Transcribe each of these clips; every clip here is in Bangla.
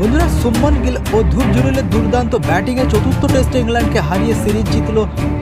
বন্ধুরা, সুমন গিল ও ধূপ জুরেলের দুর্দান্ত ব্যাটিংয়ে চতুর্থ টেস্টে ইংল্যান্ডকে হারিয়ে সিরিজ জিতল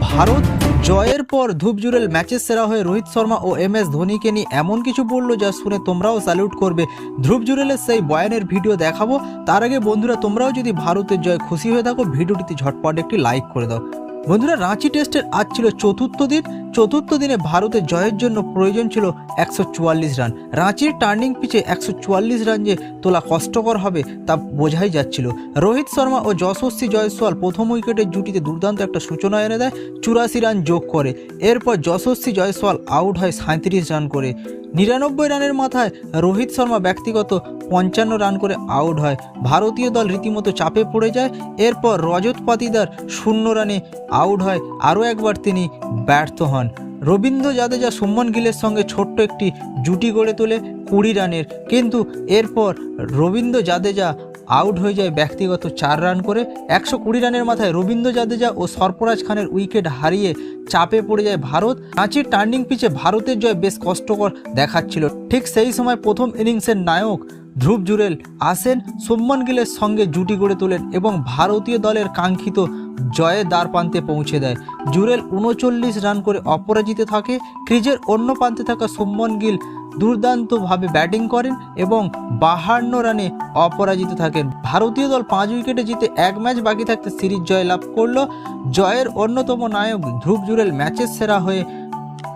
ভারত। জয়ের পর ধূপ জুরেল ম্যাচের সেরা হয়ে রোহিত শর্মা ও এম এস ধোনিকে নিয়ে এমন কিছু বলল যা শুনে তোমরাও স্যালুট করবে। ধ্রুব জুরেলের সেই বয়ানের ভিডিও দেখাবো। তার আগে বন্ধুরা, তোমরাও যদি ভারতের জয় খুশি হয়ে থাকো, ভিডিওটিতে ঝটপট একটি লাইক করে দাও। বন্ধুরা, রাঁচি টেস্টের আজ ছিল চতুর্থ দিন। চতুর্থ দিনে ভারতের জয়ের জন্য প্রয়োজন ছিল একশো চুয়াল্লিশ রান। রাঁচির টার্নিং পিচে একশো চুয়াল্লিশ রান যে তোলা কষ্টকর হবে তা বোঝাই যাচ্ছিল। রোহিত শর্মা ও যশস্বী জয়সওয়াল প্রথম উইকেটের জুটিতে দুর্দান্ত একটা সূচনা এনে দেয়, চুরাশি রান যোগ করে। এরপর যশস্বী জয়সওয়াল আউট হয় সাঁত্রিশ রান করে। নিরানব্বই রানের মাথায় রোহিত শর্মা ব্যক্তিগত পঞ্চান্ন রান করে আউট হয়। ভারতীয় দল রীতিমতো চাপে পড়ে যায়। এরপর রজত পাতিদার শূন্য রানে আউট হয়। আরও একবার তিনি ব্যর্থ হন। রবীন্দ্র জাদেজা সুমন গিলের সঙ্গে ছোট্ট একটি জুটি গড়ে তোলে কুড়ি রানের। কিন্তু এরপর রবীন্দ্র জাদেজা আউট হয়ে যায় ব্যক্তিগত চার রান করে। একশো কুড়ি রানের মাথায় রবীন্দ্র জাদেজা ও সরফরাজ খানের উইকেট হারিয়ে চাপে পড়ে যায় ভারত। কাঁচির টার্নিং পিচে ভারতের জয় বেশ কষ্টকর দেখাচ্ছিল। ঠিক সেই সময় প্রথম ইনিংসের নায়ক ধ্রুব জুরেল আসেন। সোম্মান গিলের সঙ্গে জুটি গড়ে তোলেন এবং ভারতীয় দলের কাঙ্ক্ষিত জয়ের দ্বার প্রান্তে পৌঁছে দেয়। জুরেল উনচল্লিশ রান করে অপরাজিত থাকে। ক্রিজের অন্য প্রান্তে থাকা সুমন গিল দুর্দান্তভাবে ব্যাটিং করেন এবং বাহান্ন রানে অপরাজিত থাকেন। ভারতীয় দল পাঁচ উইকেটে জিতে এক ম্যাচ বাকি থাকতে সিরিজ জয় লাভ করল। জয়ের অন্যতম নায়ক ধ্রুব জুরেল ম্যাচের সেরা হয়ে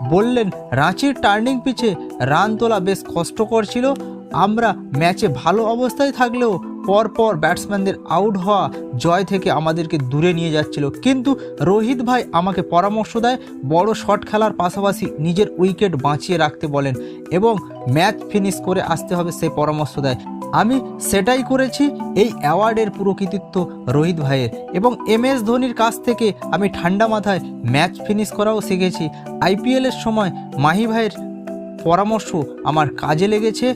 বললেন, রাঁচির টার্নিং পিচে রান তোলা বেশ কষ্টকর ছিল। আমরা ম্যাচে ভালো অবস্থায় থাকলেও পরপর ব্যাটসম্যানদের আউট হওয়া জয় থেকে আমাদেরকে দূরে নিয়ে যাচ্ছিল। কিন্তু রোহিত ভাই আমাকে পরামর্শ দেয়, বড় শট খেলার পাশাপাশি নিজের উইকেট বাঁচিয়ে রাখতে বলেন এবং ম্যাচ ফিনিশ করে আসতে হবে সে পরামর্শ দেয়। আমি সেটাই করেছি, এই অ্যাওয়ার্ডের পুরো কৃতিত্ব রোহিত ভাইয়ের এবং এম এস ধোনির কাছ থেকে আমি ঠান্ডা মাথায় ম্যাচ ফিনিশ করাও শিখেছি। আইপিএলের সময় মাহি ভাইয়ের পরামর্শ আমার কাজে লেগেছে।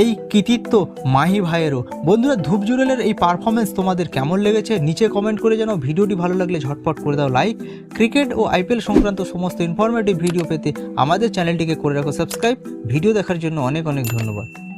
এই কৃতিত্ব মাহি ভাইয়েরও। বন্ধুরা, ধূপ জুরেলের এই পারফরমেন্স তোমাদের কেমন লেগেছে? নিচে কমেন্ট করে যেন ভিডিওটি ভালো লাগলে ঝটপট করে দাও লাইক ক্রিকেট ও আইপিএল সংক্রান্ত সমস্ত ইনফরমেটিভ ভিডিও পেতে আমাদের চ্যানেলটিকে করে রাখো সাবস্ক্রাইব ভিডিও দেখার জন্য অনেক অনেক ধন্যবাদ।